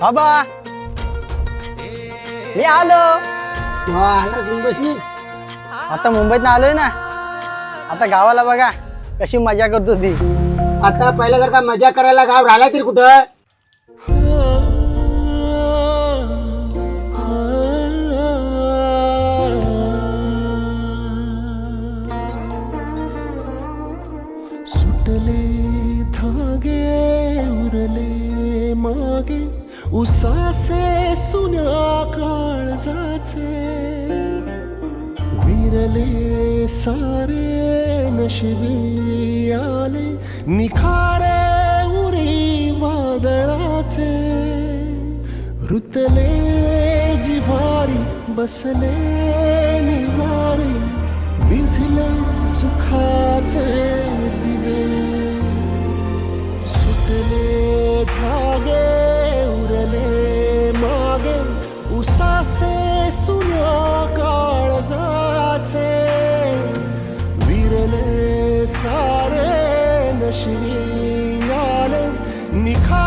बाबा. मी आलो. आता मुंबईत आलोय ना. आता गावाला बघा कशी मजा करतो ती. आता पहिल्यासारखा मजा करायला गाव राहिला तरी कुठं? सुटले धागे उरले. मागे उसासे सुन्या काळजाचे. विरले सारे नशिबी आले निखारे उरी वादळाचे. रुतले जिवारी बसले उसासे सुन्या काळजाचे विरले सारे नशिनी आले निखा